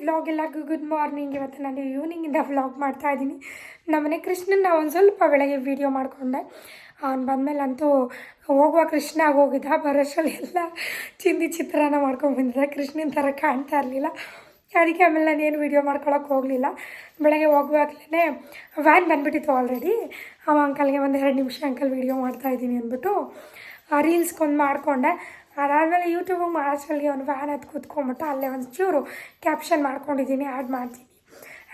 Vlog ಎಲ್ಲರಿಗೂ good morning ಇವತ್ತು ನಾನು ಈವ್ನಿಂಗಿಂದ ವ್ಲಾಗ್ ಮಾಡ್ತಾ ಇದ್ದೀನಿ. ನಮ್ಮನೆ ಕೃಷ್ಣನ ಒಂದು ಸ್ವಲ್ಪ ಬೆಳಗ್ಗೆ ವೀಡಿಯೋ ಮಾಡಿಕೊಂಡೆ. ಅವ್ನು ಬಂದಮೇಲಂತೂ ಹೋಗುವ ಕೃಷ್ಣ ಹೋಗಿದ್ದ. ಬರೋಷ್ಟರಲ್ಲಿ ಎಲ್ಲ ಚಿಂದಿ ಚಿತ್ರಾನ ಮಾಡ್ಕೊಂಡು ಬಂದಿದ್ದೆ ಕೃಷ್ಣನ ಥರ ಕಾಣ್ತಾ ಇರಲಿಲ್ಲ. ಅದಕ್ಕೆ ಆಮೇಲೆ ನಾನೇನು ವೀಡಿಯೋ ಮಾಡ್ಕೊಳಕ್ಕೆ ಹೋಗಲಿಲ್ಲ. ಬೆಳಗ್ಗೆ ಹೋಗುವಾಗಲೇ ವ್ಯಾನ್ ಬಂದುಬಿಟ್ಟಿತ್ತು ಆಲ್ರೆಡಿ ಅವ ಅಂಕಲ್ಗೆ ಒಂದು ಎರಡು ನಿಮಿಷ ಅಂಕಲ್ ವೀಡಿಯೋ ಮಾಡ್ತಾಯಿದ್ದೀನಿ ಅಂದ್ಬಿಟ್ಟು ರೀಲ್ಸ್ಗೊಂದು ಮಾಡಿಕೊಂಡೆ. ಅದಾದಮೇಲೆ ಯೂಟ್ಯೂಬಿಗೆ ಮಹಾರಾಷ್ಟ್ರಲ್ಲಿ ಒಂದು ವ್ಯಾನ್ ಹತ್ತು ಕೂತ್ಕೊಂಡ್ಬಿಟ್ಟು ಅಲ್ಲೇ ಒಂದು ಚೂರು ಕ್ಯಾಪ್ಷನ್ ಮಾಡ್ಕೊಂಡಿದ್ದೀನಿ ಆ್ಯಡ್ ಮಾಡ್ತೀನಿ.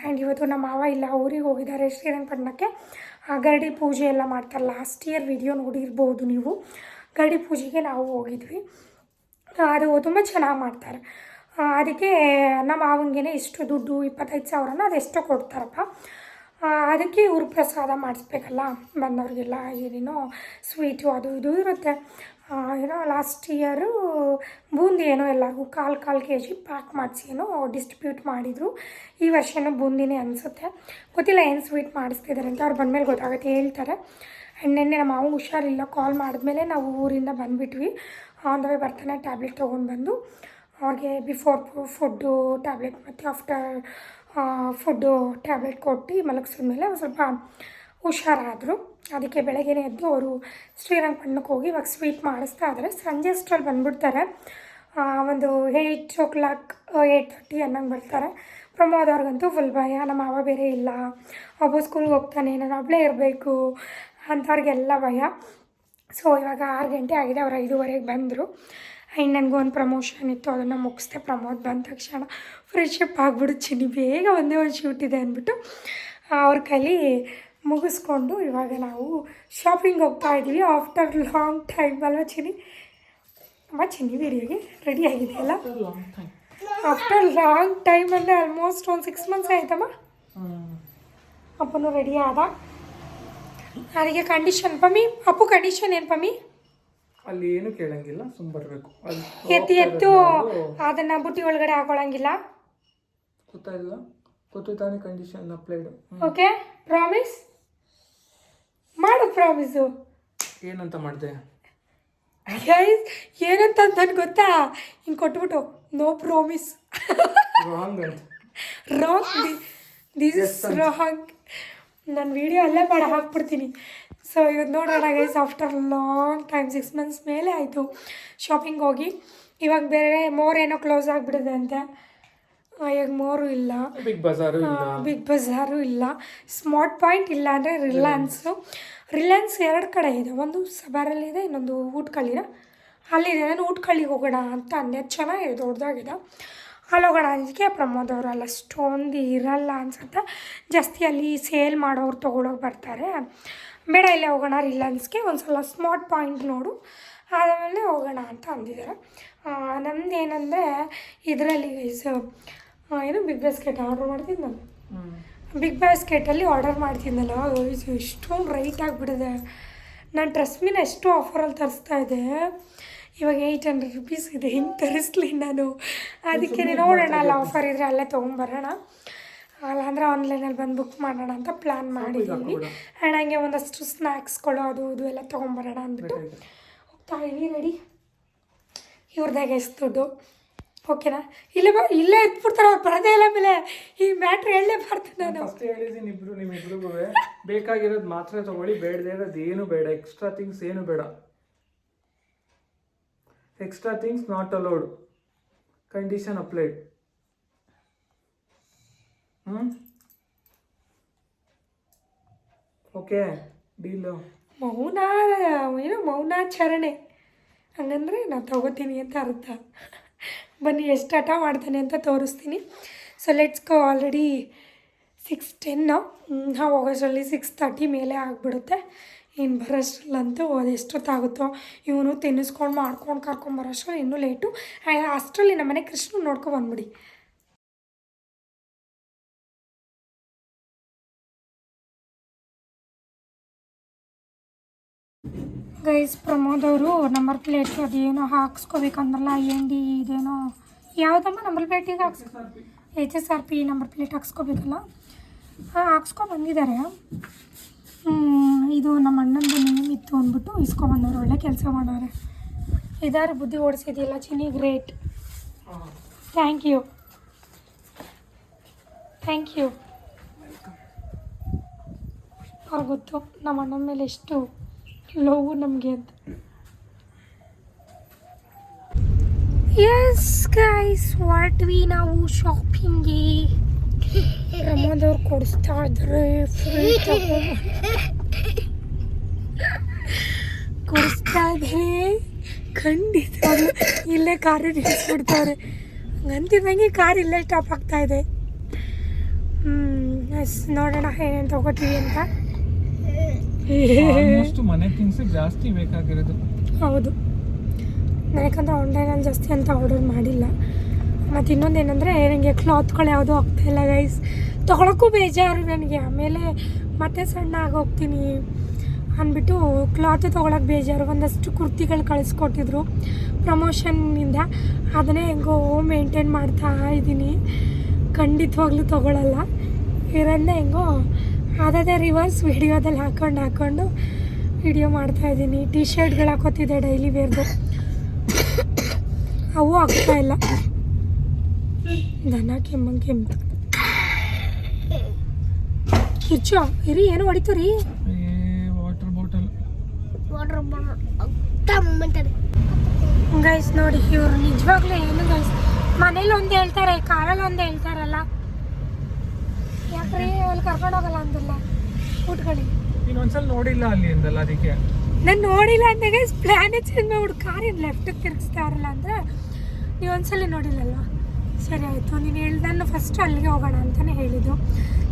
ಆ್ಯಂಡ್ ಇವತ್ತು ನಮ್ಮ ಮಾವ ಇಲ್ಲ, ಊರಿಗೆ ಹೋಗಿದ್ದಾರೆ ಶ್ರೀರಂಗಪಟ್ಟಣಕ್ಕೆ ಗರಡಿ ಪೂಜೆ ಎಲ್ಲ ಮಾಡ್ತಾರೆ. ಲಾಸ್ಟ್ ಇಯರ್ ವಿಡಿಯೋ ನೋಡಿರ್ಬೋದು ನೀವು. ಗರಡಿ ಪೂಜೆಗೆ ನಾವು ಹೋಗಿದ್ವಿ. ಅದು ತುಂಬ ಚೆನ್ನಾಗಿ ಮಾಡ್ತಾರೆ. ಅದಕ್ಕೆ ನಮ್ಮ ಮಾವಂಗೆ ಇಷ್ಟು ದುಡ್ಡು, ಇಪ್ಪತ್ತೈದು ಸಾವಿರನ ಅದೆಷ್ಟೋ ಕೊಡ್ತಾರಪ್ಪ. ಅದಕ್ಕೆ ಇವ್ರು ಪ್ರಸಾದ ಮಾಡಿಸ್ಬೇಕಲ್ಲ, ಬಂದವ್ರಿಗೆಲ್ಲ ಏನೇನೋ ಸ್ವೀಟು ಅದು ಇದು ಇರುತ್ತೆ. ಏನೋ ಲಾಸ್ಟ್ ಇಯರು ಬೂಂದಿ ಏನೋ ಎಲ್ಲರಿಗೂ ಕಾಲು ಕಾಲು ಕೆ ಜಿ ಪ್ಯಾಕ್ ಮಾಡಿಸಿ ಏನೋ ಡಿಸ್ಟ್ರಿಬ್ಯೂಟ್ ಮಾಡಿದರು. ಈ ವರ್ಷ ಏನೋ ಬೂಂದಿನೇ ಅನಿಸುತ್ತೆ. ಗೊತ್ತಿಲ್ಲ ಏನು ಸ್ವೀಟ್ ಮಾಡಿಸ್ತಿದ್ದಾರೆ ಅಂತ ಅವ್ರು ಬಂದಮೇಲೆ ಗೊತ್ತಾಗುತ್ತೆ, ಹೇಳ್ತಾರೆ. ಆ್ಯಂಡ್ ನಿನ್ನೆ ನಮ್ಮ ಮಾವು ಹುಷಾರಿಲ್ಲ ಕಾಲ್ ಮಾಡಿದ್ಮೇಲೆ ನಾವು ಊರಿಂದ ಬಂದುಬಿಟ್ವಿ. ಆನ್ ದ ವೇ ಬರ್ತಾನೆ ಟ್ಯಾಬ್ಲೆಟ್ ತೊಗೊಂಡು ಬಂದು. ಅವ್ರಿಗೆ ಬಿಫೋರ್ ಫುಡ್ಡು ಟ್ಯಾಬ್ಲೆಟ್ ಮತ್ತು ಆಫ್ಟರ್ ಫುಡ್ಡು ಟ್ಯಾಬ್ಲೆಟ್ ಕೊಟ್ಟು ಮಲಗಿಸಿದ್ಮೇಲೆ ಒಂದು ಸ್ವಲ್ಪ ಹುಷಾರಾದರು. ಅದಕ್ಕೆ ಬೆಳಗ್ಗೆನೇ ಎದ್ದು ಅವರು ಶ್ರೀರಂಗಪಟ್ಟಣಕ್ಕೆ ಹೋಗಿ ಇವಾಗ ಸ್ವೀಟ್ ಮಾಡಿಸ್ತಾ ಇದ್ದಾರೆ. ಸಂಜೆ ಅಷ್ಟರಲ್ಲಿ ಬಂದುಬಿಡ್ತಾರೆ. ಒಂದು eight o'clock eight thirty ಅನ್ನಂಗೆ ಬರ್ತಾರೆ. ಪ್ರಮೋದ್ ಅವ್ರಿಗಂತೂ ಫುಲ್ ಭಯ. ನಮ್ಮ ಮಾವ ಬೇರೆ ಇಲ್ಲ. ಒಬ್ಬ ಸ್ಕೂಲ್ಗೆ ಹೋಗ್ತಾನೆ. ನಾನು ಒಬ್ಬಳೇ ಇರಬೇಕು ಅಂಥವ್ರಿಗೆಲ್ಲ ಭಯ. ಸೊ ಇವಾಗ ಆರು ಗಂಟೆ ಆಗಿದೆ. ಅವ್ರು ಐದುವರೆಗೆ ಬಂದರು. ಆ್ಯಂಡ್ ನನಗೂ ಒಂದು ಪ್ರಮೋಷನ್ ಇತ್ತು. ಅದನ್ನು ಮುಗಿಸ್ದೆ ಪ್ರಮೋದ್ ಬಂದ ತಕ್ಷಣ ಫ್ರೆಶಪ್ ಆಗಿಬಿಡು ಚಿನ್ನಿ ಬೇಗ ಒಂದೇ ಒಂದು ಶೂಟ್ ಇದೆ ಅಂದ್ಬಿಟ್ಟು ಅವ್ರ ಕೈಲಿ ಮುಗಿಸ್ಕೊಂಡು ಇವಾಗ ನಾವು ಶಾಪಿಂಗ್ ಹೋಗ್ತಾ ಇದ್ದೀವಿ. ಆಫ್ಟರ್ ಲಾಂಗ್ ಟೈಮ್ ಅಲ್ವಾ ಚಿನ್ನಿ? ಅಮ್ಮ ಚಿನ್ನಿ ವೀಡಿಯೋಗೆ ರೆಡಿ ಆಗಿದೆ ಅಲ್ಲ? ಆಫ್ಟರ್ ಲಾಂಗ್ ಟೈಮ್ ಅಂದರೆ ಆಲ್ಮೋಸ್ಟ್ ಒಂದು ಸಿಕ್ಸ್ ಮಂತ್ಸ್ ಆಯ್ತಮ್ಮ? ಅಪ್ಪನು ರೆಡಿ ಆದ. ಅದಕ್ಕೆ ಕಂಡೀಷನ್ ಪಮ್ಮಿ ಅಪ್ಪು ಕಂಡೀಷನ್ ಏನು ಪಮ್ಮಿ? ಅಲ್ಲಿ ಏನು ಕೇಳಂಗಿಲ್ಲ ಸುಮ್ ಬರಬೇಕು. ಎತ್ತಿ ಎತ್ತು ಅದನ್ನ ಬುಟ್ಟಿ ಒಳಗಡೆ ಹಾಕೊಳಂಗಿಲ್ಲ? ಗೊತ್ತಾಯಿಲ್ಲ ಗೊತ್ತು ತಾನೇ ಕಂಡೀಷನ್ ಅಪ್ಲೈಡ್ ಓಕೆ ಪ್ರಾಮಿಸ್ ಮಾಡು ಪ್ರಾಮಿಸು ಏನಂತ ಮಾಡಿದೆ? ಗೈಸ್ ಏನಂತ ನನಗೆ ಗೊತ್ತಾ? ಹಿಂಗೆ ಕೊಟ್ಬಿಟ್ಟು ನೋ ಪ್ರಾಮಿಸ್ ರಾಂಗ್ ಅಂತ. ರಾಂಗ್ ದಿಸ್ ಇಸ್ ರಾಂಗ್ ನಾನು ವಿಡಿಯೋ ಅಲ್ಲೇ ಮಾಡಿ ಹಾಕ್ಬಿಡ್ತೀನಿ. ಸೊ ಇವತ್ತು ನೋಡೋಣ guys after long time six months ಮೇಲೆ ಆಯಿತು. ಶಾಪಿಂಗ್ ಹೋಗಿ. ಇವಾಗ ಬೇರೆ ಮೋರ್ ಏನೋ ಕ್ಲೋಸ್ ಆಗಿಬಿಡಿದೆ ಅಂತೆ. ಇವಾಗ ಮೋರು ಇಲ್ಲ. ಬಿಗ್ ಬಜಾರು ಇಲ್ಲ. ಬಿಗ್ ಬಜಾರು ಇಲ್ಲ. ಸ್ಮಾರ್ಟ್ ಪಾಯಿಂಟ್ ಇಲ್ಲ ಅಂದರೆ ರಿಲಯನ್ಸು ರಿಲಯನ್ಸ್ ಎರಡು ಕಡೆ ಇದೆ. ಒಂದು ಸಬಾರಲ್ಲಿದೆ ಇನ್ನೊಂದು ಊಟ್ಕಳ್ಳಿನ ಅಲ್ಲಿದೆ. ನಾನು ಊಟ್ಕಳ್ಳಿಗೆ ಹೋಗೋಣ ಅಂತ ಅಂದೆ. ಚೆನ್ನಾಗಿದೆ ದೊಡ್ಡದಾಗಿದೆ. ಅಲ್ಲಿ ಹೋಗೋಣ ಅದಕ್ಕೆ ಪ್ರಮೋದ್ ಅವರಲ್ಲ ಅಷ್ಟೊಂದು ಇರಲ್ಲ ಅನ್ಸುತ್ತೆ. ಜಾಸ್ತಿ ಅಲ್ಲಿ ಸೇಲ್ ಮಾಡೋರು ತೊಗೊಳೋಕೆ ಬರ್ತಾರೆ. ಬೇಡ ಇಲ್ಲೇ ಹೋಗೋಣ ರಿಲಯನ್ಸ್ಗೆ ಒಂದು ಸಲ ಸ್ಮಾರ್ಟ್ ಪಾಯಿಂಟ್ ನೋಡು. ಆಮೇಲೆ ಹೋಗೋಣ ಅಂತ ಅಂದಿದ್ದಾರೆ. ನಮ್ದು ಏನಂದರೆ ಇದರಲ್ಲಿ ಏನು ಬಿಗ್ ಬಾಸ್ಕೆಟ್ ಆರ್ಡ್ರ್ ಮಾಡ್ತೀನಿ ನಾನು ಬಿಗ್ ಬಾಸ್ಕೆಟಲ್ಲಿ ಆರ್ಡರ್ ಮಾಡ್ತಿದ್ದಲ್ಲ ಎಷ್ಟೊಂದು ರೈಟ್ ಆಗಿಬಿಟ್ಟಿದೆ. ನಾನು ಟ್ರೆಸ್ಮಿನ ಎಷ್ಟು ಆಫರಲ್ಲಿ ತರಿಸ್ತಾ ಇದ್ದೆ. ಇವಾಗ ಏಯ್ಟ್ ಹಂಡ್ರೆಡ್ ರುಪೀಸ್ ಇದೆ ಹಿಂಗೆ ತರಿಸ್ಲಿ ನಾನು. ಅದಕ್ಕೆ ನೋಡೋಣ ಅಲ್ಲ ಆಫರ್ ಇದ್ದರೆ ಅಲ್ಲೇ ತೊಗೊಂಬರೋಣ. ಅಲ್ಲಾಂದ್ರೆ ಆನ್ಲೈನಲ್ಲಿ ಬಂದು ಬುಕ್ ಮಾಡೋಣ ಅಂತ ಪ್ಲ್ಯಾನ್ ಮಾಡಿದ್ದೀನಿ ಆ್ಯಂಡ್ ಹಂಗೆ ಒಂದಷ್ಟು ಸ್ನ್ಯಾಕ್ಸ್ಗಳು ಅದು ಇದು ಎಲ್ಲ ತೊಗೊಂಬರೋಣ ಅಂದ್ಬಿಟ್ಟು ಹೋಗ್ತಾ ಇದ್ದೀವಿ ರೆಡಿ ಇವ್ರದಾಗೆ ಎಷ್ಟು ದುಡ್ಡು? ಓಕೆನಾ? ಇಲ್ಲೇ ಬಾ ಇಲ್ಲೇ ಇದ್ಬಿಡ್ತಾರೆ ಅವ್ರು ಬರೋದೇ ಇಲ್ಲ ಮೇಲೆ ಈ ಮ್ಯಾಟ್ರ್ ಹೇಳಲೇ ಬರ್ತೀನಿ ನಾನು ಅಷ್ಟೇ ಹೇಳಿದ್ದೀನಿ ಇಬ್ರು ನಿಮ್ಮಿಬ್ರಿಗೂ ಬೇಕಾಗಿರೋದು ಮಾತ್ರ ತಗೊಳ್ಳಿ ಬೇಡದೇ ಇರೋದು ಏನು ಬೇಡ ಎಕ್ಸ್ಟ್ರಾ ಥಿಂಗ್ಸ್ ಏನು ಬೇಡ. Extra things not allowed condition applied ಹ್ಞೂ ಓಕೆ ಡೀಲು. ಮೌನ ಏನು ಮೌನಾಚರಣೆ. ಹಂಗಂದ್ರೆ ನಾನು ತಗೋತೀನಿ ಅಂತ ಅರ್ಥ. ಬನ್ನಿ, ಎಷ್ಟು ಹಠ ಮಾಡ್ತಾನೆ ಅಂತ ತೋರಿಸ್ತೀನಿ. So let's go already six ten ನಾವು ಹೋಗೋಷ್ಟರಲ್ಲಿ ಸಿಕ್ಸ್ ತರ್ಟಿ ಮೇಲೆ ಆಗಿಬಿಡುತ್ತೆ. ಇನ್ನು ಬರೋಷ್ಟ್ರಲ್ಲಂತೂ ಅದೆಷ್ಟೊತ್ತಾಗುತ್ತೋ ಇವನು ತಿನ್ನಿಸ್ಕೊಂಡು ಮಾಡ್ಕೊಂಡು ಕರ್ಕೊಂಬರೋಷ್ಟ್ರಲ್ಲಿ ಇನ್ನೂ ಲೇಟು ಅಷ್ಟರಲ್ಲಿ ನಮ್ಮನೆ ಕೃಷ್ಣ ನೋಡ್ಕೊಂಡು ಬಂದ್ಬಿಡಿ. ಗೈಸ್, ಪ್ರಮೋದ್ ಅವರು ನಂಬರ್ ಪ್ಲೇಟ್ ಅದೇನೋ ಹಾಕ್ಸ್ಕೋಬೇಕಂದ್ರಲ್ಲ ಡಿ ಇದೇನೋ? ಯಾವುದಮ್ಮ ನಂಬರ್ ಪ್ಲೇಟಿಗೆ ಹಾಕ್ಸ್ H S R P number plate ಹಾಕ್ಸ್ಕೋಬೇಕಲ್ಲ? ಹಾಕ್ಸ್ಕೊ ಬಂದಿದ್ದಾರೆ. ಇದು ನಮ್ಮ ಅಣ್ಣಂದು ನೇಮ್ ಇತ್ತು ಅಂದ್ಬಿಟ್ಟು ಇಸ್ಕೊಬಂದವ್ರು ಒಳ್ಳೆ ಕೆಲಸ ಮಾಡೋರೆ ಇದಾರು, ಬುದ್ಧಿ ಓಡಿಸಿದ್ಯಲ್ಲ Chinni great thank you thank you ಅವ್ರಿಗೆ ಗೊತ್ತು, ನಮ್ಮ ಅಣ್ಣನ ಮೇಲೆ ಎಷ್ಟು ಲೋವು ನಮಗೆ ಅಂತ. ಎಸ್ ಗೈಸ್ ಹೊರಟ್ವಿ ನಾವು ಶಾಪಿಂಗ್ಗೆ ಅಮ್ಮದವ್ರು ಕೊಡಿಸ್ತಾ ಇದ್ದಾರೆ ಫ್ರೀ ಕೊಡಿಸ್ತಾ ಇದ್ದಾರೆ ಖಂಡಿತ ಇಲ್ಲೇ ಕಾರು ನಿಲ್ಲಿಸ್ಬಿಡ್ತಾರೆ ಹಂಗಂತಿದ್ದಂಗೆ ಕಾರ್ ಇಲ್ಲೇ ಸ್ಟಾಪ್ ಆಗ್ತಾ ಇದೆ. ಹ್ಞೂ ಎಸ್ ನೋಡೋಣ ಏನೇನು ತಗೋತೀವಿ ಅಂತ. ಆಲ್ಮೋಸ್ಟ್ ಮನೆ ಥಿಂಗ್ಸ್ ಜಾಸ್ತಿ ಬೇಕಾಗಿರೋದು. ಹೌದು. ನನಗಂದ್ರೆ ಆನ್ಲೈನಲ್ಲಿ ಜಾಸ್ತಿ ಅಂತ ಆರ್ಡರ್ ಮಾಡಿಲ್ಲ. ಮತ್ತು ಇನ್ನೊಂದು ಏನಂದರೆ ನನಗೆ ಕ್ಲಾತ್ಗಳು ಯಾವುದೂ ಆಗ್ತಾಯಿಲ್ಲ ಗೈಸ್ ತೊಗೊಳಕ್ಕೂ ಬೇಜಾರು ನನಗೆ. ಆಮೇಲೆ ಮತ್ತೆ ಸಣ್ಣ ಆಗೋಗ್ತೀನಿ ಅಂದ್ಬಿಟ್ಟು ಕ್ಲಾತ್ ತೊಗೊಳಕ್ಕೆ ಬೇಜಾರು. ಒಂದಷ್ಟು ಕುರ್ತಿಗಳು ಕಳಿಸ್ಕೊಟ್ಟಿದ್ರು ಪ್ರಮೋಷನ್ನಿಂದ ಅದನ್ನೇ ಹೆಂಗೋ ಮೇಂಟೈನ್ ಮಾಡ್ತಾ ಇದ್ದೀನಿ ಖಂಡಿತವಾಗ್ಲೂ ತೊಗೊಳಲ್ಲ. ಇರೋದನ್ನ ಹೆಂಗೋ ಅದೇ ರಿವರ್ಸ್ ವಿಡಿಯೋದಲ್ಲಿ ಹಾಕೊಂಡು ಹಾಕ್ಕೊಂಡು ವಿಡಿಯೋ ಮಾಡ್ತಾಯಿದ್ದೀನಿ ಟಿ ಶರ್ಟ್ಗಳು ಹಾಕೋತಿದ್ದೆ ಡೈಲಿ ವೇರ್ದು ಅವು ಆಗ್ತಾ ಇಲ್ಲ. ದನ ಕೆಮ್ಮಂಗೆ ಕೆಮ್ಮು. ಕಿರ್ಚೋ ಇರಿ ಏನು ಹೊಡಿತು ರೀ water bottle water bottle guys ನೋಡಿ ಇವ್ರು ನಿಜವಾಗ್ಲೂ ಏನು ಗೈಸ್ ಮನೇಲಿ ಒಂದು ಹೇಳ್ತಾರೆ ಕಾರಲ್ಲಿ ಒಂದು ಹೇಳ್ತಾರಲ್ಲ ಯಾಕ್ರಿ ಅಲ್ಲಿ ಕರ್ಕೊಂಡು ಹೋಗಲ್ಲ ಅಂದಿಲ್ಲ ಊಟಗಳಿಗೆ ಇನ್ನೊಂದ್ಸಲ ನೋಡಿಲ್ಲ ಅಲ್ಲಿ ಅಂದಲ್ಲ ಅದಕ್ಕೆ? ನಾನು ನೋಡಿಲ್ಲ ಅಂದಾಗ ಗೈಸ್ ಪ್ಲ್ಯಾನೇ ಚೇಂಜ್ ಮಾಡ್ಬಿಟ್ಟು ಕಾರಿನ ಲೆಫ್ಟಿಗೆ ತಿರುಗಿಸ್ತಾರಲ್ಲ ಅಂದರೆ ನೀವು ಒಂದ್ಸಲ ನೋಡಿಲ್ಲಲ್ಲ ಸರಿ ಆಯಿತು. ನೀನು ಹೇಳ್ ನಾನು ಫಸ್ಟ್ ಅಲ್ಲಿಗೆ ಹೋಗೋಣ ಅಂತಲೇ ಹೇಳಿದ್ದು.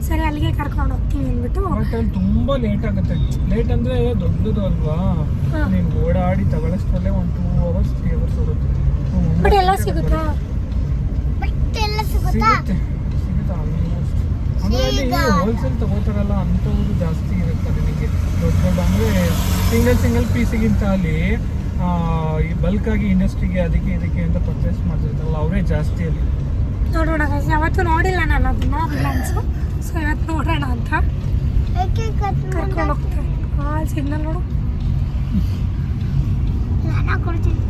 ಸರಿ ಅಲ್ಲಿಗೆ ಕರ್ಕೊಂಡು ಹೋಗ್ತೀನಿ ಅಂದ್ಬಿಟ್ಟು. ಬಟ್ ಅಲ್ಲಿ ತುಂಬಾ ಲೇಟ್ ಆಗುತ್ತೆ. ಲೇಟ್ ಅಂದ್ರೆ ದೊಡ್ಡದು ಅಲ್ವಾ? ನೀನು ನೀನ್ ಓಡಾಡಿ ತಗೊಳ್ಳೋಷ್ಟ್ರಲ್ಲೇ ಒಂದು ಟೂ ಅವರ್ಸ್ ತ್ರೀ ಅವರ್ಸ್ ಹೋಗುತ್ತೆ. ಬಟ್ ಎಲ್ಲ ಸಿಗುತ್ತಾ? ಬಟ್ ಎಲ್ಲ ಸಿಗುತ್ತಾ. ಸಿಗುತ್ತೆ? ಅಲ್ಲಿ ಹೋಲ್ಸೇಲ್ ತಗೋತಾರಲ್ಲ ಅಂಥವ್ರು ಜಾಸ್ತಿ ಇರುತ್ತೆ ನಿಮಗೆ. ದೊಡ್ಡ ದೊಡ್ಡ ಅಂದ್ರೆ ಸಿಂಗಲ್ ಸಿಂಗಲ್ ಪೀಸಿಗಿಂತ ಅಲ್ಲಿ ಬಲ್ಕ್ ಆಗಿ ಇಂಡಸ್ಟ್ರಿಗೆ ಅದಕ್ಕೆ ಇದಕ್ಕೆ ಅಂತ ಪರ್ಚೇಸ್ ಮಾಡ್ತಿರ್ತಾರಲ್ಲ ಅವರೇ ಜಾಸ್ತಿ ಅಲ್ಲಿ. ನೋಡೋಣ ಯಾವತ್ತೂ ನೋಡಿಲ್ಲ ನಾನು ಅದನ್ನ ರಿಲಯನ್ಸು ಸೊ ಇವತ್ತು ನೋಡೋಣ ಅಂತ. ಕರ್ಕೊಂಡು ಹೋಗ್ತಾರೆ ಹಾಂ ಸಿಗ್ನಲ್ ನೋಡು. ನಾನು ಕೊಡ್ತೀನಿ.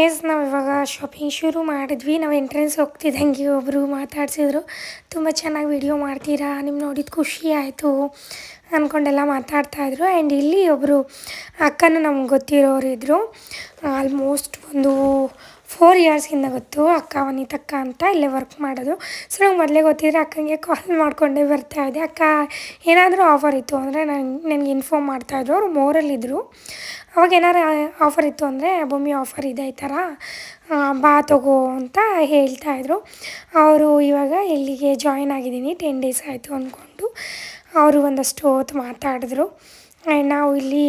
ಎಸ್ ನಾವು ಇವಾಗ ಶಾಪಿಂಗ್ ಶುರು ಮಾಡಿದ್ವಿ. ನಾವು ಎಂಟ್ರೆನ್ಸ್ ಹೋಗ್ತಿದ್ದಂಗೆ ಒಬ್ಬರು ಮಾತಾಡ್ಸಿದ್ರು. ತುಂಬ ಚೆನ್ನಾಗಿ ವಿಡಿಯೋ ಮಾಡ್ತೀರಾ? ನಿಮ್ಮ ನೋಡಿದ ಖುಷಿ ಆಯಿತು ಅಂದ್ಕೊಂಡೆಲ್ಲ ಮಾತಾಡ್ತಾಯಿದ್ರು ಆ್ಯಂಡ್ ಇಲ್ಲಿ ಒಬ್ಬರು ಅಕ್ಕನೂ ನಮ್ಗೆ ಗೊತ್ತಿರೋರು ಇದ್ದರು ಆಲ್ಮೋಸ್ಟ್ ಒಂದು ಫೋರ್ ಇಯರ್ಸಿಂದ ಗೊತ್ತು, ಅಕ್ಕ ವನಿತಕ್ಕ ಅಂತ ಇಲ್ಲೇ ವರ್ಕ್ ಮಾಡೋದು. ಸೊ ನಂಗೆ ಮೊದಲೇ ಗೊತ್ತಿದ್ರೆ ಅಕ್ಕಂಗೆ ಕಾಲ್ ಮಾಡಿಕೊಂಡೇ ಬರ್ತಾಯಿದ್ದೆ ಅಕ್ಕ, ಏನಾದರೂ ಆಫರ್ ಇತ್ತು ಅಂದರೆ ನನಗೆ ನನಗೆ ಇನ್ಫಾರ್ಮ್ ಮಾಡ್ತಾಯಿದ್ರು ಅವರು ಮೋರಲ್ಲಿದ್ದರು ಅವಾಗ ಏನಾರು ಆಫರ್ ಇತ್ತು ಅಂದರೆ, ಭೂಮಿ ಆಫರ್ ಇದೆ ಈ ಥರ ಬಾ, ತಗೋ ಅಂತ ಹೇಳ್ತಾಯಿದ್ರು ಅವರು ಇವಾಗ ಇಲ್ಲಿಗೆ ಜಾಯಿನ್ ಆಗಿದ್ದೀನಿ ಟೆನ್ ಡೇಸ್ ಆಯಿತು ಅಂದ್ಕೊಂಡು ಅವರು ಒಂದಷ್ಟು ಹೊತ್ತು ಮಾತಾಡಿದ್ರು. ನಾವು ಇಲ್ಲಿ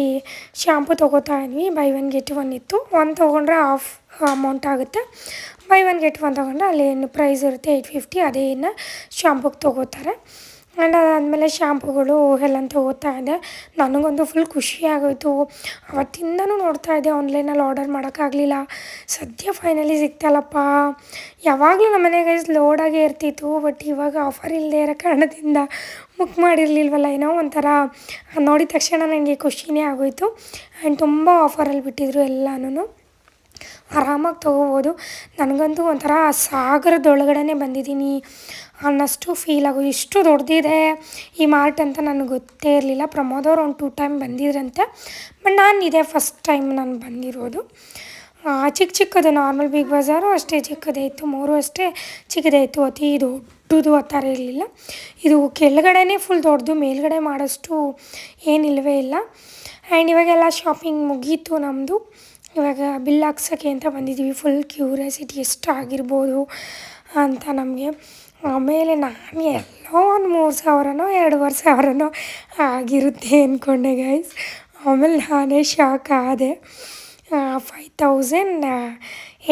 ಶ್ಯಾಂಪು ತೊಗೋತಾ ಇದ್ವಿ ಬೈ ಒನ್ ಗೆಟ್ ಒನ್ ಇತ್ತು. ಒಂದು ತೊಗೊಂಡ್ರೆ ಆಫ್ ಅಮೌಂಟ್ ಆಗುತ್ತೆ. ಬೈ ಒನ್ ಗೆಟ್ ಒನ್ ತೊಗೊಂಡ್ರೆ ಅಲ್ಲಿ ಏನು ಪ್ರೈಸ್ ಇರುತ್ತೆ ಏಯ್ಟ್ ಫಿಫ್ಟಿ ಅದೇನು ಶ್ಯಾಂಪುಗೆ ತೊಗೋತಾರೆ. ಆ್ಯಂಡ್ ಅದಾದಮೇಲೆ ಶ್ಯಾಂಪುಗಳು ಎಲ್ಲ ತೊಗೋತಾ ಇದೆ. ನನಗೊಂದು ಫುಲ್ ಖುಷಿ ಆಗೋಯ್ತು. ಅವತ್ತಿಂದನೂ ನೋಡ್ತಾ ಇದ್ದೆ ಆನ್ಲೈನಲ್ಲಿ ಆರ್ಡರ್ ಮಾಡೋಕ್ಕಾಗಲಿಲ್ಲ ಸದ್ಯ ಫೈನಲಿ ಸಿಕ್ತಲ್ಲಪ್ಪ. ಯಾವಾಗಲೂ ನಮ್ಮ ಮನೆಗೆ ಲೋಡಾಗೇ ಇರ್ತಿತ್ತು ಬಟ್ ಇವಾಗ ಆಫರ್ ಇಲ್ಲದೆ ಇರೋ ಕಾರಣದಿಂದ ಬುಕ್ ಮಾಡಿರಲಿಲ್ವಲ್ಲ, ಏನೋ ಒಂಥರ. ನೋಡಿದ ತಕ್ಷಣ ನನಗೆ ಖುಷಿನೇ ಆಗೋಯ್ತು. ಆ್ಯಂಡ್ ತುಂಬ ಆಫರಲ್ಲಿ ಬಿಟ್ಟಿದ್ರು ಎಲ್ಲನೂ ಆರಾಮಾಗಿ ತೊಗೋಬೋದು. ನನಗಂತೂ ಒಂಥರ ಸಾಗರದೊಳಗಡೆ ಬಂದಿದ್ದೀನಿ. ಅನ್ನಷ್ಟು ಫೀಲ್ ಆಗೋ ಇಷ್ಟು ದೊಡ್ಡದಿದೆ ಈ ಮಾರ್ಟ್ ಅಂತ ನನಗೆ ಗೊತ್ತೇ ಇರಲಿಲ್ಲ. ಪ್ರಮೋದವ್ರು ಒಂದು ಟೂ ಟೈಮ್ ಬಂದಿದ್ರಂತೆ. ಬಟ್ ನಾನು ಇದೇ ಫಸ್ಟ್ ಟೈಮ್ ನಾನು ಬಂದಿರೋದು. ಚಿಕ್ಕ ಚಿಕ್ಕದು ನಾರ್ಮಲ್ ಬಿಗ್ ಬಜಾರು ಅಷ್ಟೇ ಚಿಕ್ಕದೇ ಇತ್ತು. ಮೂರು ಅಷ್ಟೇ ಚಿಕ್ಕದೇ ಇತ್ತು. ಅತಿ ದೊಡ್ಡದು ಆ ಥರ ಇರಲಿಲ್ಲ. ಇದು ಕೆಳಗಡೆನೇ ಫುಲ್ ದೊಡ್ಡದು. ಮೇಲ್ಗಡೆ ಮಾಡೋಷ್ಟು ಏನಿಲ್ಲವೇ ಇಲ್ಲ. ಆ್ಯಂಡ್ ಇವಾಗೆಲ್ಲ ಶಾಪಿಂಗ್ ಮುಗೀತು ನಮ್ಮದು ಇವಾಗ ಬಿಲ್ ಹಾಕ್ಸೋಕ್ಕೆ ಅಂತ ಬಂದಿದ್ದೀವಿ. ಫುಲ್ ಕ್ಯೂರಿಯಾಸಿಟಿ ಎಷ್ಟು ಆಗಿರ್ಬೋದು ಅಂತ ನಮಗೆ. ಆಮೇಲೆ ನಾನು ಎಲ್ಲೋ ಒಂದು ಮೂರು ಸಾವಿರನೋ ಎರಡೂವರೆ ಸಾವಿರನೋ ಆಗಿರುತ್ತೆ ಅಂದ್ಕೊಂಡೆ ಗೈಸ್ ಆಮೇಲೆ ನಾನೇ ಶಾಕ್ ಆದೆ. ಫೈವ್ ತೌಸಂಡ್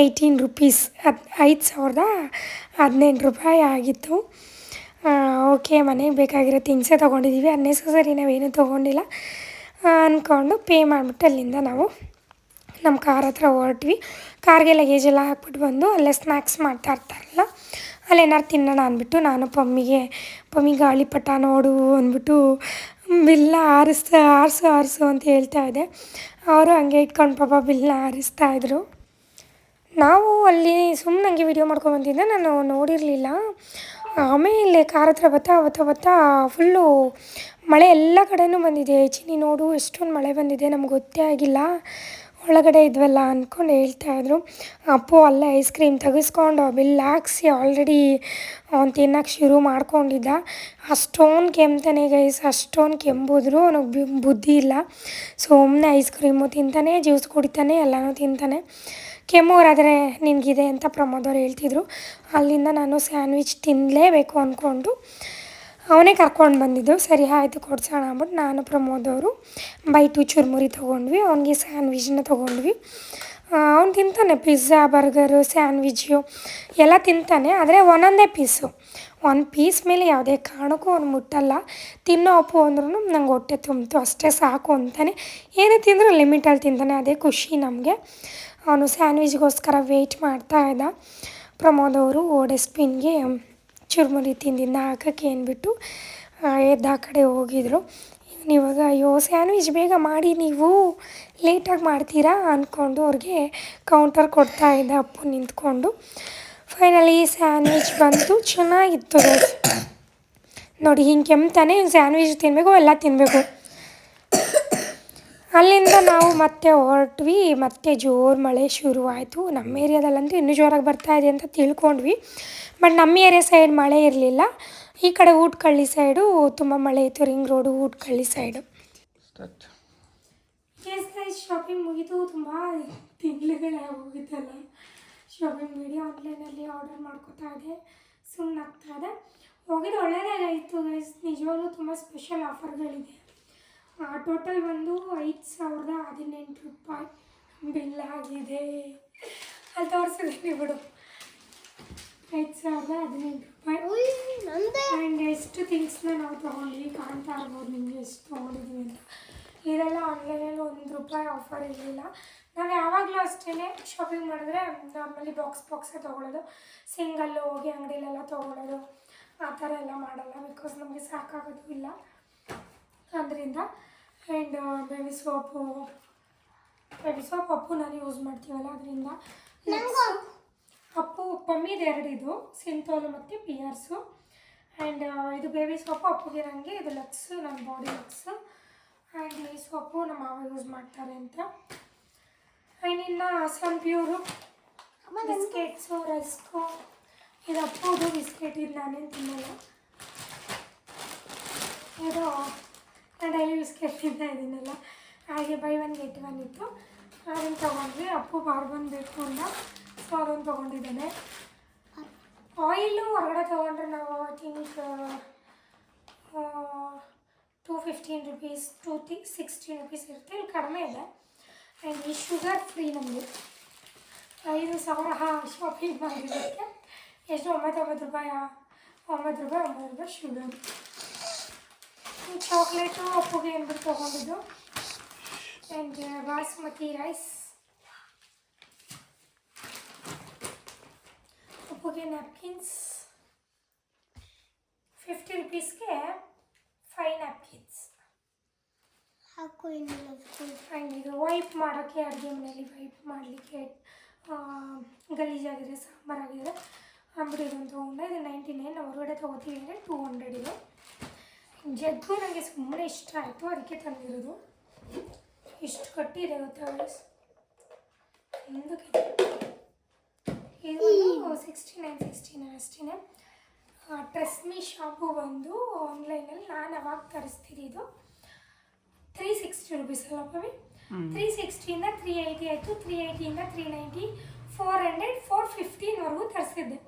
ಏಯ್ಟೀನ್ ರುಪೀಸ್ ಹದ್, ಐದು ಸಾವಿರದ ಹದಿನೆಂಟು ರೂಪಾಯಿ ಆಗಿತ್ತು. ಓಕೆ ಮನೆಗೆ ಬೇಕಾಗಿರೋ ಥಿಂಗ್ಸೇ ತೊಗೊಂಡಿದ್ದೀವಿ. ಅನ್ನೆಸರಿ ನಾವೇನು ತೊಗೊಂಡಿಲ್ಲ ಅಂದ್ಕೊಂಡು ಪೇ ಮಾಡಿಬಿಟ್ಟು ಅಲ್ಲಿಂದ ನಾವು ನಮ್ಮ ಕಾರ್ ಹತ್ರ ಹೊರಟ್ವಿ. ಕಾರ್ಗೆ ಲಗೇಜ್ ಎಲ್ಲ ಹಾಕ್ಬಿಟ್ಟು ಬಂದು ಅಲ್ಲೇ ಸ್ನ್ಯಾಕ್ಸ್ ಮಾಡ್ತಾ ಇರ್ತಾರಲ್ಲ ಅಲ್ಲಿ ಏನಾರು ತಿನ್ನೋಣ ಅಂದ್ಬಿಟ್ಟು ನಾನು ಪಮ್ಮಿಗೆ, ಪಮ್ಮಿ ಗಾಳಿಪಟ ನೋಡು ಅಂದ್ಬಿಟ್ಟು ಬಿಲ್ಲ ಆರಿಸ್ತಾ, ಆರಿಸು ಆರಿಸು ಅಂತ ಹೇಳ್ತಾ ಇದ್ದೆ. ಅವರು ಹಂಗೆ ಇಟ್ಕೊಂಡು ಪಾಪ ಬಿಲ್ಲ ಆರಿಸ್ತಾ ಇದ್ರು. ನಾವು ಅಲ್ಲಿ ಸುಮ್ಮನೆ ಹಂಗೆ ವಿಡಿಯೋ ಮಾಡ್ಕೊಂಡು ಬಂದಿದ್ದೆ. ನಾನು ನೋಡಿರಲಿಲ್ಲ. ಆಮೇಲೆ ಕಾರ್ ಹತ್ರ ಬತ್ತಾ ಬರ್ತಾ ಬರ್ತಾ ಫುಲ್ಲು ಮಳೆ ಎಲ್ಲ ಕಡೆಯೂ ಬಂದಿದೆ. ಚಿನ್ನಿ ನೋಡು ಎಷ್ಟೊಂದು ಮಳೆ ಬಂದಿದೆ. ನಮ್ಗೆ ಗೊತ್ತೇ ಆಗಿಲ್ಲ. ಒಳಗಡೆ ಇದ್ವಲ್ಲ ಅಂದ್ಕೊಂಡು ಹೇಳ್ತಾಯಿದ್ರು ಅಪ್ಪು, ಅಲ್ಲೇ ಐಸ್ ಕ್ರೀಮ್ ತೆಗೆಸ್ಕೊಂಡು ಬಿಲ್ ಹಾಕ್ಸಿ ಆಲ್ರೆಡಿ ಅವ್ನು ತಿನ್ನೋಕೆ ಶುರು ಮಾಡ್ಕೊಂಡಿದ್ದ. ಅಷ್ಟೊಂದು ಕೆಮ್ತಾನೆ ಗೈಸ್ ಅಷ್ಟೊಂದು ಕೆಂಬಿದ್ರು, ಅವನಿಗೆ ಬುದ್ಧಿ ಇಲ್ಲ. ಸುಮ್ಮನೆ ಐಸ್ ಕ್ರೀಮು ತಿಂತಾನೆ ಜ್ಯೂಸ್ ಕುಡಿತಾನೆ, ಎಲ್ಲನೂ ತಿಂತಾನೆ. ಕೆಮ್ಮೋರಾದರೆ ನಿನಗಿದೆ ಅಂತ ಪ್ರಮೋದವ್ರು ಹೇಳ್ತಿದ್ರು. ಅಲ್ಲಿಂದ ನಾನು ಸ್ಯಾಂಡ್ವಿಚ್ ತಿನ್ನಲೇಬೇಕು ಅಂದ್ಕೊಂಡು ಅವನೇ ಕರ್ಕೊಂಡು ಬಂದಿದ್ದು. ಸರಿ, ಆಯಿತು, ಕೊಡ್ಸೋಣ ಅಂದ್ಬಿಟ್ಟು ನಾನು ಪ್ರಮೋದ್ ಅವರು ಬೈಟು ಚುರುಮುರಿ ತೊಗೊಂಡ್ವಿ. ಅವನಿಗೆ ಸ್ಯಾಂಡ್ವಿಚ್ನ ತೊಗೊಂಡ್ವಿ. ಅವ್ನು ತಿಂತಾನೆ ಪಿಜ್ಜಾ ಬರ್ಗರು ಸ್ಯಾಂಡ್ವಿಚ್ಚು ಎಲ್ಲ ತಿಂತಾನೆ, ಆದರೆ ಒಂದೊಂದೇ ಪೀಸು. ಒಂದು ಪೀಸ್ ಮೇಲೆ ಯಾವುದೇ ಕಾರಣಕ್ಕೂ ಅವ್ನು ಮುಟ್ಟಲ್ಲ. ತಿನ್ನೋ ಅಪ್ಪು ಅಂದ್ರೂ ನಂಗೆ ಹೊಟ್ಟೆ ತುಂಬಿತು, ಅಷ್ಟೇ ಸಾಕು ಅಂತಾನೆ. ಏನೇ ತಿಂದರೂ ಲಿಮಿಟಲ್ಲಿ ತಿಂತಾನೆ, ಅದೇ ಖುಷಿ ನಮಗೆ. ಅವನು ಸ್ಯಾಂಡ್ವಿಚ್ಗೋಸ್ಕರ ವೆಯ್ಟ್ ಮಾಡ್ತಾ ಇದ್ದ. ಪ್ರಮೋದ್ ಅವರು ಡಸ್ಟ್ಬಿನ್ಗೆ ಚುರುಮುರಿ ತಿಂದಿದ್ದ ಹಾಕಕ್ಕೆ ಅಂದ್ಬಿಟ್ಟು ಎದ್ದು ಆ ಕಡೆ ಹೋಗಿದ್ರು. ಇವಾಗ ಅಯ್ಯೋ, ಸ್ಯಾಂಡ್ವಿಚ್ ಬೇಗ ಮಾಡಿ ನೀವು ಲೇಟಾಗಿ ಮಾಡ್ತೀರಾ ಅಂದ್ಕೊಂಡು ಅವ್ರಿಗೆ ಕೌಂಟರ್ ಕೊಡ್ತಾ ಇದ್ದ ಅಪ್ಪು ನಿಂತ್ಕೊಂಡು. ಫೈನಲಿ ಸ್ಯಾಂಡ್ವಿಚ್ ಬಂತು, ಚೆನ್ನಾಗಿತ್ತು. ನೋಡಿ, ಹಿಂಗೆ ಕೆಮ್ತಾನೆ ಸ್ಯಾಂಡ್ವಿಚ್ ತಿನ್ನಬೇಕು ಎಲ್ಲ ತಿನ್ನಬೇಕು ಅಲ್ಲಿಂದ ನಾವು ಮತ್ತೆ ಹೊರಟ್ವಿ ಮತ್ತೆ ಜೋರು ಮಳೆ ಶುರುವಾಯಿತು. ನಮ್ಮ ಏರಿಯಾದಲ್ಲಂತೂ ಇನ್ನೂ ಜೋರಾಗಿ ಬರ್ತಾ ಇದೆ ಅಂತ ತಿಳ್ಕೊಂಡ್ವಿ. ಬಟ್ ನಮ್ಮ ಏರಿಯಾ ಸೈಡ್ ಮಳೆ ಇರಲಿಲ್ಲ. ಈ ಕಡೆ ಊಟಕಳ್ಳಿ ಸೈಡು ತುಂಬ ಮಳೆ ಇತ್ತು ರಿಂಗ್ ರೋಡು ಊಟಕಳ್ಳಿ ಸೈಡು. ಶಾಪಿಂಗ್ ಮುಗಿತು. ತುಂಬ ತಿಂಗಳುಗಳೇ ಹೋಗಿತ್ತಲ್ಲ ಶಾಪಿಂಗ್ ಮಾಡಿ ಆನ್ಲೈನಲ್ಲಿ ಆರ್ಡರ್ ಮಾಡ್ಕೋತಾ ಇದೆ ಸುಮ್ಮನೆ ಆಗ್ತಾ ಇದೆ ಹೋಗಿದ್ದು ಒಳ್ಳೆಯದೇ ಆಯಿತು ಗೈಸ್ ನಿಜವಾಗ್ಲೂ ತುಂಬ ಸ್ಪೆಷಲ್ ಆಫರ್ಗಳಿದೆ ಟೋಟಲ್ ಬಂದು ಐದು ಸಾವಿರದ ಹದಿನೆಂಟು ರೂಪಾಯಿ. ಬಿಲ್ ಆಗಿದೆ. ಅಲ್ಲಿ ತೋರಿಸಿದ್ದೀನಿ ಬಿಡು. ಐದು ಸಾವಿರದ ಹದಿನೆಂಟು ರೂಪಾಯಿ. ಆ್ಯಂಡ್ ಎಷ್ಟು ಥಿಂಗ್ಸ್ನ ನಾವು ತೊಗೊಂಡ್ವಿ ಕಾಣ್ತಾ ಇರ್ಬೋದು ನಿಮಗೆ ಎಷ್ಟು ತೊಗೊಂಡಿದ್ವಿ ಅಂತ. ಇದೆಲ್ಲ ಆನ್ಲೈನಲ್ಲಿ ಒಂದು ರೂಪಾಯಿ ಆಫರ್ ಇರಲಿಲ್ಲ. ನಾವು ಯಾವಾಗಲೂ ಅಷ್ಟೇ ಶಾಪಿಂಗ್ ಮಾಡಿದ್ರೆ ನಮ್ಮಲ್ಲಿ ಬಾಕ್ಸ್ ಬಾಕ್ಸೇ ತೊಗೊಳ್ಳೋದು ಸಿಂಗಲ್ಲು ಹೋಗಿ ಅಂಗಡಿಲೆಲ್ಲ ತೊಗೊಳ್ಳೋದು ಆ ಥರ ಎಲ್ಲ ಮಾಡಲ್ಲ ಬಿಕಾಸ್ ನಮಗೆ ಸಾಕಾಗೋದು ಇಲ್ಲ. ಅದರಿಂದ and baby soap baby soap Appu ನಾನು ಯೂಸ್ ಮಾಡ್ತೀವಲ್ಲ ಅದರಿಂದ. ಅಪ್ಪು. ಪಮ್ಮಿದು ಎರಡಿದು ಸಿಂಥೋಲು ಮತ್ತು ಪಿಯರ್ಸು. ಆ್ಯಂಡ್ ಇದು ಬೇಬಿ ಸೋಪು ಅಪ್ಪುಗೆ ನನಗೆ ಇದು ಲಕ್ಸು ನನ್ನ ಬಾಡಿ ಲಕ್ಸು ಆ್ಯಂಡ್ ಈ ಸೋಪು ನಮ್ಮ ಮಾವ ಯೂಸ್ ಮಾಡ್ತಾರೆ ಅಂತ. ಆ್ಯಂಡ್ ಇನ್ನು ಸನ್ ಪ್ಯೂರು ಬಿಸ್ಕೆಟ್ಸು ರಸ್ಕು ಇದು ಅಪ್ಪುದು ಬಿಸ್ಕೆಟ್ ಇದು ನಾನೇನು ತಿನ್ನಲ್ಲ. ಇದು ನಾನು ಡೈಲಿ ಬಿಸ್ಕೆಟ್ ತಿಂತಾ ಇದ್ದೀನಲ್ಲ ಹಾಗೆ ಬೈ ಒನ್ ಗೆಟ್ ಒನ್ ಇತ್ತು. ಅದನ್ನು ತೊಗೊಂಡ್ವಿ. ಅಪ್ಪು ಬಾರ್ಬನ್ ಬೇಕು ಅಂತ. ಸೊ ಅದನ್ನು ತೊಗೊಂಡಿದ್ದಾನೆ. ಆಯಿಲು ಹೊರಗಡೆ ತೊಗೊಂಡ್ರೆ ನಾವು I think two fifteen rupees two ತಿ ಸಿಕ್ಸ್ಟೀನ್ ರುಪೀಸ್ ಇರುತ್ತೆ. ಇಲ್ಲಿ ಕಡಿಮೆ ಇದೆ. ಆ್ಯಂಡ್ ಈ ಶುಗರ್ ಫ್ರೀ ನಮಗೆ. ಐದು ಸಾವಿರ ಶಾಪಿಂಗ್ ಮಾಡಿರೋಕ್ಕೆ ಎಷ್ಟು ಒಂಬತ್ತೊಂಬತ್ತು ರೂಪಾಯಿ, ಒಂಬತ್ತು ರೂಪಾಯಿ ಒಂಬತ್ತು ರೂಪಾಯಿ ಶುಗರ್ ಈ ಚಾಕ್ಲೇಟು ಅಪ್ಪುಗೆ ಅಂದ್ಬಿಟ್ಟು ತೊಗೊಂಡಿದ್ದು. ಆ್ಯಂಡ್ ಬಾಸ್ಮತಿ ರೈಸ್ ಅಪ್ಪುಗೆ ನ್ಯಾಪ್ಕಿನ್ಸ್ ಫಿಫ್ಟಿ ರುಪೀಸ್ಗೆ ಫೈವ್ ನ್ಯಾಪ್ಕಿನ್ಸ್ ಹಾಕು ಆ್ಯಂಡ್ ಇದು ವೈಪ್ ಮಾಡೋಕ್ಕೆ ಅಡುಗೆ ಮನೆಯಲ್ಲಿ ವೈಪ್ ಮಾಡಲಿಕ್ಕೆ ಗಲೀಜಾಗಿದೆ ಸಾಂಬಾರಾಗಿದೆ. ಅಂದ್ಬಿಟ್ಟು ಇದೊಂದು ತೊಗೊಂಡೆ ಇದು ನೈಂಟಿ ನೈನ್ ಹೊರಗಡೆ ತೊಗೋತೀವಿ ಅಂದರೆ ಟೂ ಹಂಡ್ರೆಡ್ ಇದು. ಜಗ್ಗು ನನಗೆ ಸುಮ್ಮನೆ ಇಷ್ಟ ಆಯಿತು ಅದಕ್ಕೆ ತಂದಿರೋದು. ಇಷ್ಟು ಕಟ್ಟಿದೆ ಗೊತ್ತಾ ಎಂದು ಹಿಂದಕ್ಕೆ ಇದು ಒಂದು ಸಿಕ್ಸ್ಟಿ ನೈನ್ ಸಿಕ್ಸ್ಟಿ ನೈನ್ ಅಷ್ಟೇ ಟ್ರೆಸ್ಮಿ ಶಾಪು ಬಂದು ಆನ್ಲೈನಲ್ಲಿ ನಾನು ಅವಾಗ ಇದು. ತ್ರೀ ಸಿಕ್ಸ್ಟಿ ರುಪೀಸ್ ಅಲ್ಲ ಪವಿ? ತ್ರೀ ಸಿಕ್ಸ್ಟಿಯಿಂದ ತ್ರೀ ಏಯ್ಟಿ ಆಯಿತು. Three ಏಯ್ಟಿಯಿಂದ three ninety four hundred four ಫಿಫ್ಟೀನ್ವರೆಗೂ ತರಿಸಿದ್ದೆ.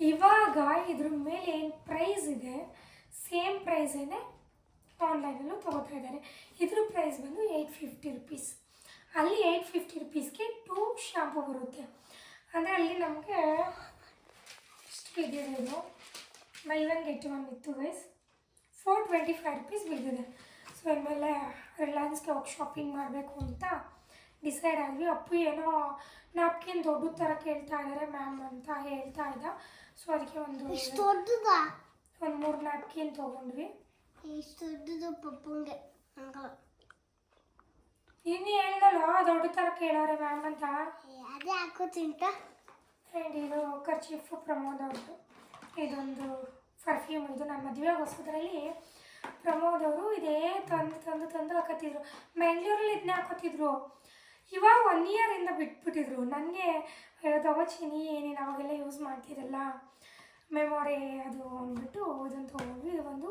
ಇವಾಗ ಇದ್ರ ಮೇಲೆ ಏನು ಪ್ರೈಸ್ ಇದೆ? ಸೇಮ್ ಪ್ರೈಸೇನೆ ಆನ್ಲೈನಲ್ಲೂ ತೊಗೋತಾ ಇದ್ದಾರೆ. ಇದ್ರ ಪ್ರೈಸ್ ಬಂದು ಏಯ್ಟ್ ಫಿಫ್ಟಿ ರುಪೀಸ್ ಅಲ್ಲಿ ಏಯ್ಟ್ ಫಿಫ್ಟಿ ರುಪೀಸ್ಗೆ ಟೂ ಶಾಂಪು ಬರುತ್ತೆ. ಅಂದರೆ ಅಲ್ಲಿ ನಮಗೆ ಎಷ್ಟು ಬಿದ್ದಿದೆ ಇದು? ಬೈ ಒನ್ ಗೆಟ್ ಒನ್ ಇತ್ತು wise four twenty five rupees ಬಿದ್ದಿದೆ. ಸೊ ಆಮೇಲೆ ರಿಲಯನ್ಸ್ಗೆ ಹೋಗಿ ಶಾಪಿಂಗ್ ಮಾಡಬೇಕು ಅಂತ ಡಿಸೈಡ್ ಆದ್ವಿ. ಅಪ್ಪು ಏನೋ ನಾಪ್ಕಿನ್ ದೊಡ್ಡ ಥರ ಕೇಳ್ತಾ ಇದ್ದಾರೆ ಮ್ಯಾಮ್ ಅಂತ ಹೇಳ್ತಾ ಇದ್ದ. ಸೊ ಅದಕ್ಕೆ ಒಂದು ಒಂದು ಮೂರು ನ್ಯಾಪ್ಕಿನ್ ತೊಗೊಂಡ್ವಿ ಇಷ್ಟು ದೊಡ್ಡದು ಪಪ್ಪಂಗೆ. ಹಂಗಲ್ಲ ಇನ್ನು ಹೇಳ್ದಲ್ಲ ದೊಡ್ಡ ಥರ ಕೇಳೋರೆ ಮ್ಯಾಮ್ ಅಂತ? ಅದೇ ಹಾಕೋ ತಿಂತ ಆ್ಯಂಡ್ ಇದು ಖರ್ಚೀಫು ಪ್ರಮೋದ್ ಅವ್ರದ್ದು ಇದೊಂದು ಪರ್ಫ್ಯೂಮ್ ಇದು ನಮ್ಮ ಮದುವೆ ಹೊಸದ್ರಲ್ಲಿ ಪ್ರಮೋದ್ ಅವರು ಇದೇ ತಂದು ತಂದು ತಂದು ಹಾಕೋತಿದ್ರು ಬೆಂಗಳೂರಲ್ಲಿ ಇದನ್ನೇ ಹಾಕೋತಿದ್ರು. ಇವಾಗ ಒನ್ ಇಯರಿಂದ ಬಿಟ್ಬಿಟ್ಟಿದ್ರು. ನನಗೆ ದವಚಿನಿ ಏನೇನು ಅವಾಗೆಲ್ಲ ಯೂಸ್ ಮಾಡ್ತಿರಲ್ಲ ಮೆಮೊರಿ ಅದು ಅಂದ್ಬಿಟ್ಟು ಇದನ್ನು ತೊಗೊಂಡ್ವಿ ಇದು ಒಂದು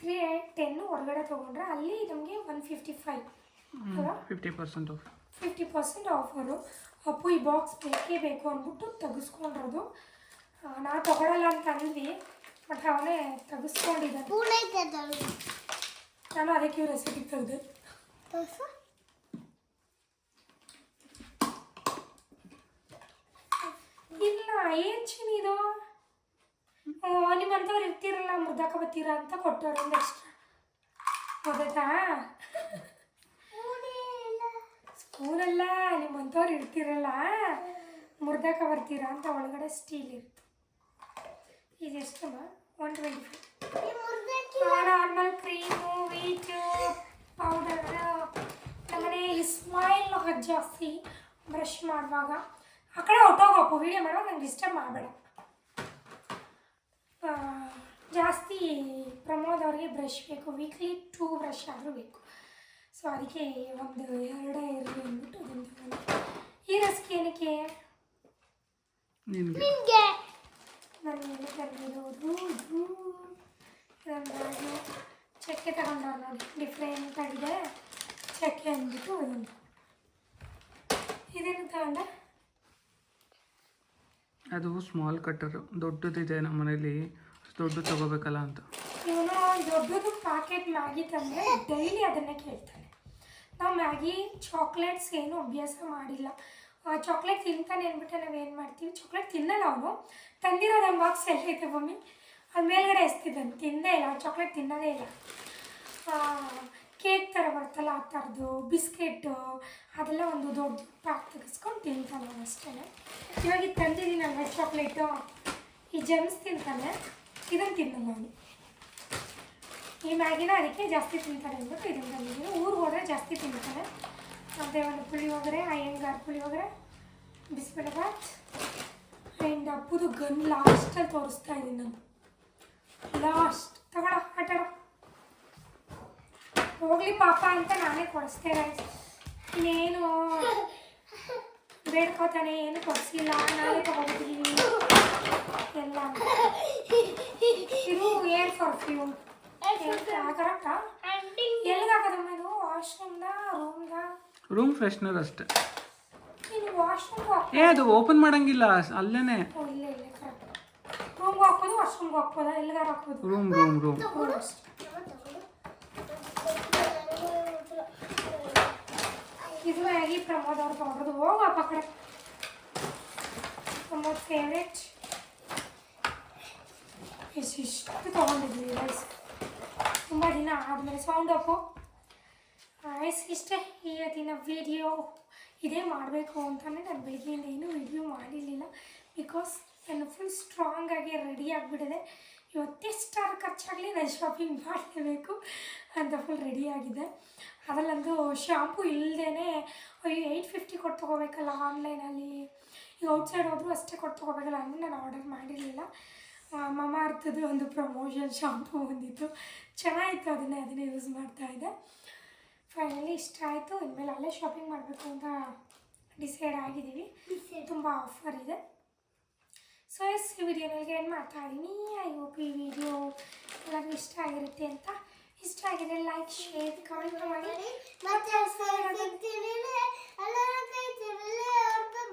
ತ್ರೀ ಟೆನ್ನು ಹೊರಗಡೆ ತೊಗೊಂಡ್ರೆ ಅಲ್ಲಿ ನಮಗೆ one fifty five fifty percent off fifty percent offer Appu ಈ ಬಾಕ್ಸ್ ಬೇಕೇ ಬೇಕು ಅಂದ್ಬಿಟ್ಟು ತೆಗೆಸ್ಕೊಂಡಿರೋದು. ನಾವು ತಗೊಳಲ್ಲ ಅಂತ ಅಂದ್ವಿ ಬಟ್ ಅವನೇ ಅದಳು ನಾನು ಅದಕ್ಕೆ ರೆಸಿಪಿ ತೆಗೆದೆ. ಇಲ್ಲ ಏನು ಚಿನಿ ಇದು? ಓ, ನಿಮ್ಮಂಥವ್ರು ಇರ್ತಿರಲ್ಲ, ಮುರ್ದಾಕ ಬತ್ತೀರಾ ಅಂತ ಕೊಟ್ಟವ್ರು ಒಂದು ಎಕ್ಸ್ಟ್ರಾ ಗೊತ್ತಾಯ್ತಾ ಸ್ಪೂನಲ್ಲ ನಿಮ್ಮಂಥವ್ರು ಇರ್ತಿರಲ್ಲ, ಮುರ್ದಾಕ ಬರ್ತೀರಾ ಅಂತ ಒಳಗಡೆ ಸ್ಟೀಲ್ ಇರುತ್ತೆ ಎಷ್ಟು one twenty normal cream wheat powder ನಮ್ಮನೆ ಸ್ಮೈಲ್ ಜಾಸ್ತಿ ಬ್ರಷ್ ಮಾಡುವಾಗ. ಆ ಕಡೆ ಹೊಟ್ಟೋಗಪ್ಪು ವೀಡಿಯೋ ಮಾಡುವಾಗ ನಂಗೆ ಡಿಸ್ಟರ್ಬ್ ಮಾಡಬೇಡ. ಜಾಸ್ತಿ ಪ್ರಮೋದ್ ಅವ್ರಿಗೆ ಬ್ರಷ್ ಬೇಕು ವೀಕ್ಲಿ ಟೂ ಬ್ರಷ್ ಆದರೂ ಬೇಕು. ಸೊ ಅದಕ್ಕೆ ಒಂದು ಎರಡೇ ಇರಲಿ ಅಂದ್ಬಿಟ್ಟು ಅದನ್ನು ಈ ರಸ್ಗೆ ಏನಕ್ಕೆ? ನಿಮಗೆ. ನಾನು ಏನು ತಂದಿರೋದು ಇದು. ಚಕ್ಕೆ ತಗೊಂಡವ್ರು ನೋಡಿ. ಡಿಫ್ರೆಂಟ್ ಆಗಿದೆ. ಚಕ್ಕೆ ಅಂದ್ಬಿಟ್ಟು ಇದೊಂದು ಇದೇನು ತಗೊಂಡೆ? ಅದು ಸ್ಮಾಲ್ ಕಟ್ಟರ್ ದೊಡ್ಡದಿದೆ ನಮ್ಮ ಮನೇಲಿ ದೊಡ್ಡ ತಗೋಬೇಕಲ್ಲ ಅಂತ. ಇವನು ದೊಡ್ಡದು ಪ್ಯಾಕೆಟ್ ಮ್ಯಾಗಿ ತಂದರೆ ಡೈಲಿ ಅದನ್ನೇ ಕೇಳ್ತಾನೆ. ನಾವು ಮ್ಯಾಗಿ ಚಾಕ್ಲೇಟ್ಸ್ ಏನು ಅಭ್ಯಾಸ ಮಾಡಿಲ್ಲ. ಚಾಕ್ಲೇಟ್ ತಿಂತಾನೆ ಅಂದ್ಬಿಟ್ಟು ಏನು ಮಾಡ್ತೀವಿ? ಚಾಕ್ಲೇಟ್ ತಿನ್ನಲ್ಲ ಅವನು. ತಂದಿರೋದು ಬಾಕ್ಸ್ ಎಲ್ಲೈತೆ ಮಮ್ಮಿ ಅದು ಮೇಲ್ಗಡೆ ಎಸ್ತಿದ್ದಾನೆ. ತಿಂದೇ ಇಲ್ಲ. ಚಾಕ್ಲೇಟ್ ತಿನ್ನೋದೇ ಇಲ್ಲ. ಕೇಕ್ ಥರ ಬರ್ತಲ್ಲ ಆ ಥರದ್ದು ಬಿಸ್ಕೆಟ್ಟು ಅದೆಲ್ಲ ಒಂದು ದೊಡ್ಡ ಪ್ಯಾಕ್ ತೆಗೆಸ್ಕೊಂಡು ತಿಂತಾನೆ ಅಷ್ಟೇ. ಇವಾಗ ಇದು ತಂದಿದ್ದೀನಲ್ವ ಚಾಕ್ಲೇಟು ಈ ಜಮ್ಸ್ ತಿಂತಾನೆ. ಇದನ್ನು ತಿನ್ನು ನಾನು ಈ ಮ್ಯಾಗಿನ ಅದಕ್ಕೆ ಜಾಸ್ತಿ ತಿಂತಾರೆ ಅಂದ್ಬಿಟ್ಟು ಇದನ್ನು ತಂದಿದ್ದೀನಿ. ಊರಿಗೆ ಹೋದರೆ ಜಾಸ್ತಿ ತಿಂತಾರೆ. ಮತ್ತು ಒಂದು ಪುಳಿಯೋಗರೆ ಅಯ್ಯಂಗಾರ್ ಪುಳಿಯೋಗರೆ ಬಿಸಿಬೇಳೆಬಾತ್ ಆ್ಯಂಡ್ ಅಪ್ಪುದು ಗನ್ ಲಾಸ್ಟಲ್ಲಿ ತೋರಿಸ್ತಾ ಇದ್ದೀನಿ ನಾನು. ಲಾಸ್ಟ್ ತಗೊಳ, ಆಟಾಡ. ಹೋಗ್ಲಿ ಪಾಪ ಅಂತ ನಾನೇ ಕೊಡಿಸ್ತೆ ಗೈಸ್ ಇನ್ನೇನು? ಬೇಡ್ಕೋತಾನೆ ಏನು ಕೊಡಿಸಿಲ್ಲ. ನಾನೇ ತಗೋಬಿಟ್ಟಿದ್ದೀನಿ ಎಲ್ಲ. ಇದು ಏರ್ ಪರ್ಫ್ಯೂಮ್ ಕರೆಕ್ಟಾ ಎಲ್ಲಿಗೆ ಹಾಕೋದಮ್ಮ ಇದು? ವಾಶ್ರೂಮ್ದ ರೂಮ್ದ ರೂಮ್ ಫ್ರೆಶ್ನರ್ ಅಷ್ಟೇ. ನೀನು ವಾಶ್ರೂಮ್ ಏ ಅದು ಓಪನ್ ಮಾಡಂಗಿಲ್ಲ ಅಲ್ಲೇನೆ. ಇಲ್ಲ ಇಲ್ಲ ಕರೆಕ್ಟ್ ರೂಮ್ಗೆ ಹಾಕೋದು ವಾಶ್ರೂಮ್ಗೆ ಹಾಕೋದ ಎಲ್ಲಿಗಾರ ಹಾಕೋದು ರೂಮ್ ರೂಮ್ ರೂಮ್ ಅಷ್ಟೇ. ಇದು ಮ್ಯಾಗಿ ಪ್ರಮೋದ್ ಅವ್ರು ತೊಗೊಂಡ್ರದು. ಹೋಗಪ್ಪ ಕಡೆ. ಪ್ರಮೋದ್ ಫೇವ್ರೆಟ್ ಇಷ್ಟಿಷ್ಟು ತೊಗೊಂಡಿದ್ವಿ ರೈಸ್ ತುಂಬ ದಿನ ಆದಮೇಲೆ ಸೌಂಡ್ ಅಪ್ಪು ರೈಸ್ ಇಷ್ಟೇ. ಇವತ್ತಿನ ವಿಡಿಯೋ ಇದೇ ಮಾಡಬೇಕು ಅಂತಲೇ ನಾನು ಬೆಳಗ್ಗೆಯಿಂದ ಏನೂ ವಿಡಿಯೋ ಮಾಡಿರಲಿಲ್ಲ. ಬಿಕಾಸ್ ನಾನು ಫುಲ್ ಸ್ಟ್ರಾಂಗಾಗಿ ರೆಡಿ ಆಗಿಬಿಟ್ಟಿದೆ. ಇವತ್ತೆಷ್ಟಾರು ಖರ್ಚಾಗಲಿ ನಾನು ಶಾಪಿಂಗ್ ಮಾಡಲೇಬೇಕು ಅಂತ ಫುಲ್ ರೆಡಿ ಆಗಿದೆ ಅದರಲ್ಲಂತೂ ಶಾಂಪು ಇಲ್ಲದೇ ಅಯ್ಯೋ ಏಯ್ಟ್ ಫಿಫ್ಟಿ ಕೊಟ್ಟು ತೊಗೋಬೇಕಲ್ಲ ಆನ್ಲೈನಲ್ಲಿ ಈಗ ಔಟ್ಸೈಡ್ ಹೋದರೂ ಅಷ್ಟೇ ಕೊಟ್ಟು ತೊಗೋಬೇಕಲ್ಲ ಅಂದರೆ ನಾನು ಆರ್ಡರ್ ಮಾಡಿರಲಿಲ್ಲ. ಮಮ ಅರ್ಥದ್ದು ಒಂದು ಪ್ರಮೋಷನ್ ಶಾಂಪು ಬಂದಿತ್ತು. ಚೆನ್ನಾಗಿತ್ತು ಅದನ್ನೇ ಅದನ್ನೇ ಯೂಸ್ ಮಾಡ್ತಾಯಿದ್ದೆ ಫೈನಲಿ ಇಷ್ಟ ಆಯಿತು ಇನ್ಮೇಲೆ ಅಲ್ಲೇ ಶಾಪಿಂಗ್ ಮಾಡಬೇಕು ಅಂತ ಡಿಸೈಡ್ ಆಗಿದ್ದೀವಿ. ತುಂಬ ಆಫರ್ ಇದೆ. ಸೊ ಎಸ್ ಈ ವಿಡಿಯೋನಲ್ಲಿ ಏನು ಮಾಡ್ತಾ ಇದ್ದೀನಿ? ಐ ಹೋಪ್ ಈ ವಿಡಿಯೋ ಎಲ್ಲರಿಗೂ ಇಷ್ಟ ಆಗಿರುತ್ತೆ ಅಂತ please try to like, share, the comment, comment.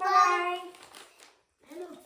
Bye. Bye. Bye.